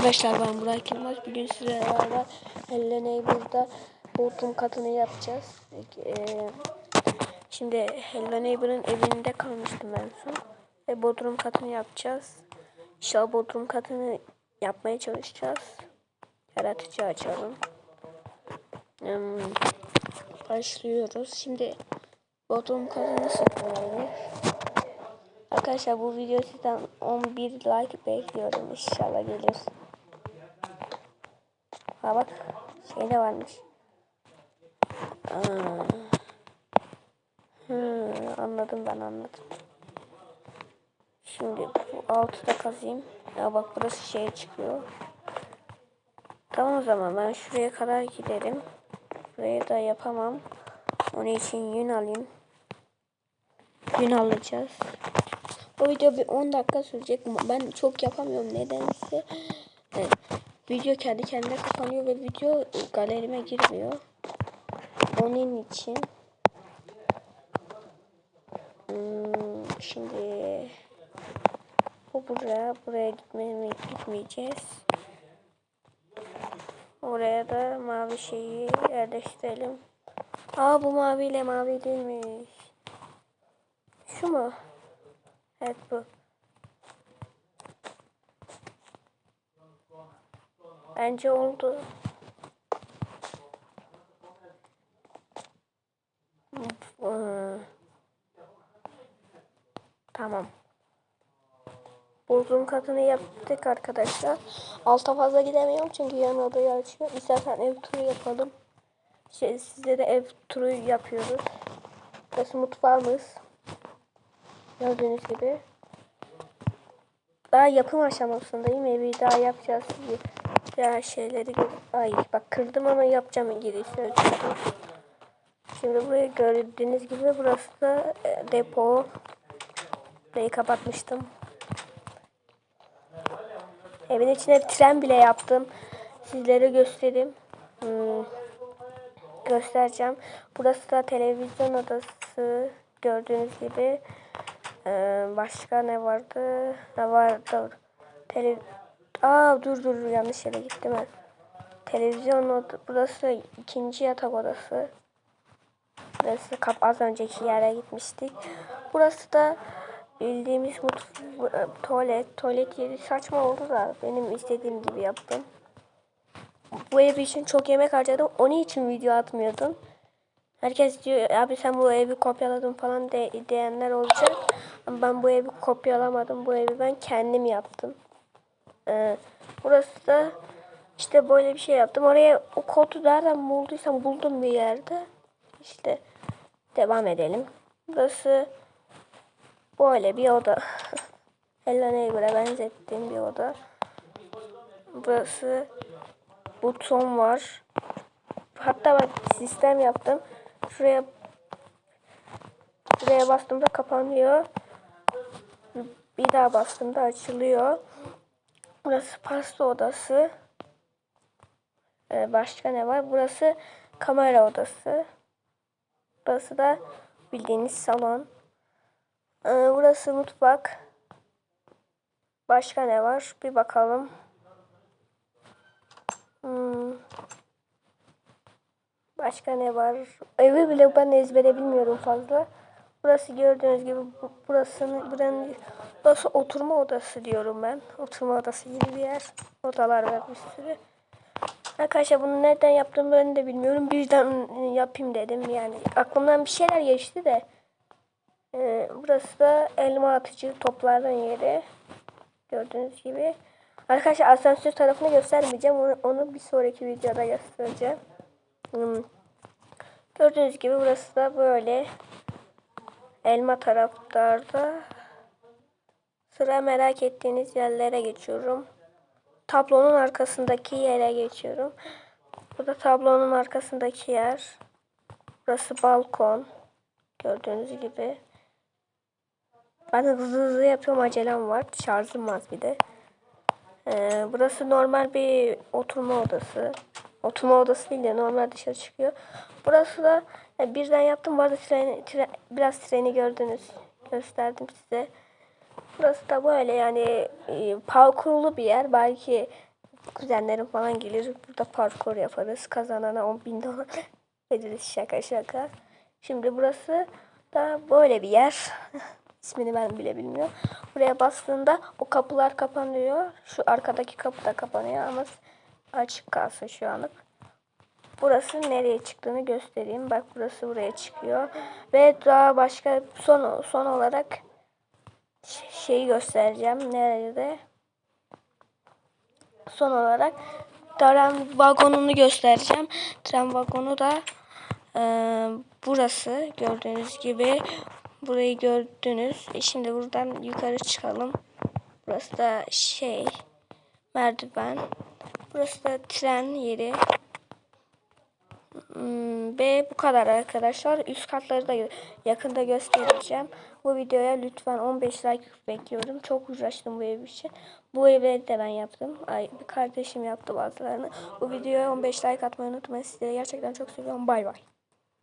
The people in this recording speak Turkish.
Arkadaşlar ben Burak Yılmaz. Bugün sizlerle Hello Neighbor'da Bodrum katını yapacağız. Ee, şimdi Hello Neighbor'ın evinde kalmıştım en son. Ve Bodrum katını yapacağız. İnşallah Bodrum katını yapmaya çalışacağız. Yaratıcı açalım. Hmm, başlıyoruz. Şimdi Bodrum katı nasıl? Arkadaşlar bu video sizden 11 like bekliyorum. İnşallah gelir. Ha bak şey de varmış. Hmm, anladım ben anladım. Şimdi bu altı da kazayım. Ya bak burası şey çıkıyor. Tamam o zaman ben şuraya kadar giderim. Burayı da yapamam. Onun için yün alayım. Yün alacağız. O video bir 10 dakika sürecek. Ben çok yapamıyorum nedense. Evet. Video kendi kendine kapanıyor ve video galerime girmiyor. Onun için hmm, şimdi bu buraya buraya gitmeye gitmeyeceğiz. Oraya da mavi şeyi yerleştirelim. Aa bu maviyle mavi değilmiş. Şu mu? Evet bu. Bence oldu. Ee, Tamam. Bozduğum katını yaptık arkadaşlar. Alta fazla gidemiyorum çünkü yan odayı açıyor. İstersen ev turu yapalım. Şey, size de ev turu yapıyoruz. Burası mutfağımız. Gördüğünüz gibi. Daha yapım aşamasındayım. Evi daha yapacağız. Ya şeyleri ay bak kırdım ama yapacağım girişini. Şimdi burayı gördüğünüz gibi burası da e, depo. Burayı kapatmıştım. Evin içine tren bile yaptım. Sizlere göstereyim. Hmm. Göstereceğim. Burası da televizyon odası. Gördüğünüz gibi. Ee, başka ne vardı? Ne vardı? Tele Aa dur dur yanlış yere gittim ben. Televizyon oda burası ikinci yatak odası. Burası kap az önceki yere gitmiştik. Burası da bildiğimiz mut tuvalet. Tuvalet yeri saçma oldu da benim istediğim gibi yaptım. Bu ev için çok yemek harcadım. Onun için video atmıyordum. Herkes diyor abi sen bu evi kopyaladın falan de, diyenler olacak. Ben bu evi kopyalamadım. Bu evi ben kendim yaptım. Ee, burası da işte böyle bir şey yaptım. Oraya o kodu nereden bulduysam buldum bir yerde. İşte devam edelim. Burası böyle bir oda. Hello Neighbor'a benzettiğim bir oda. Burası buton var. Hatta bak sistem yaptım. Şuraya Buraya bastığımda kapanıyor. Bir daha bastığımda açılıyor. Burası pasta odası. Ee, başka ne var? Burası kamera odası. Burası da bildiğiniz salon. Ee, burası mutfak. Başka ne var? Bir bakalım. Hmm. Başka ne var? Evi bile ben ezbere bilmiyorum fazla. Burası gördüğünüz gibi burası buranın burası oturma odası diyorum ben. Oturma odası gibi bir yer. Odalar var bir sürü. Arkadaşlar bunu nereden yaptığımı ben de bilmiyorum. Birden yapayım dedim yani. Aklımdan bir şeyler geçti de. Ee, burası da elma atıcı toplardan yeri. Gördüğünüz gibi. Arkadaşlar asansör tarafını göstermeyeceğim. Onu, onu bir sonraki videoda göstereceğim. Hmm. Gördüğünüz gibi burası da böyle. Elma taraftarda. Sıra merak ettiğiniz yerlere geçiyorum. Tablonun arkasındaki yere geçiyorum. Bu da tablonun arkasındaki yer. Burası balkon. Gördüğünüz gibi. Ben hızlı hızlı yapıyorum. Acelem var. Şarjım az bir de. Ee, burası normal bir oturma odası. Oturma odası değil de normal dışarı çıkıyor. Burası da yani birden yaptım. Bu arada treni, tren, biraz treni gördünüz. Gösterdim size. Burası da böyle yani e, parkurlu bir yer. Belki kuzenlerim falan gelir. Burada parkur yaparız. Kazanana 10 bin dolar veririz şaka şaka. Şimdi burası da böyle bir yer. İsmini ben bile bilmiyorum. Buraya bastığında o kapılar kapanıyor. Şu arkadaki kapı da kapanıyor ama açık kalsın şu anlık. Burası nereye çıktığını göstereyim. Bak burası buraya çıkıyor. Ve daha başka son son olarak şeyi göstereceğim. Nerede? Son olarak tren vagonunu göstereceğim. Tren vagonu da e, burası gördüğünüz gibi. Burayı gördünüz. E şimdi buradan yukarı çıkalım. Burası da şey merdiven. Burası da tren yeri. Hmm, Ve bu kadar arkadaşlar. Üst katları da yakında göstereceğim. Bu videoya lütfen 15 like bekliyorum. Çok uğraştım bu ev için. Bu evleri de ben yaptım. Ay, bir kardeşim yaptı bazılarını. Bu videoya 15 like atmayı unutmayın. Sizleri gerçekten çok seviyorum. Bay bay.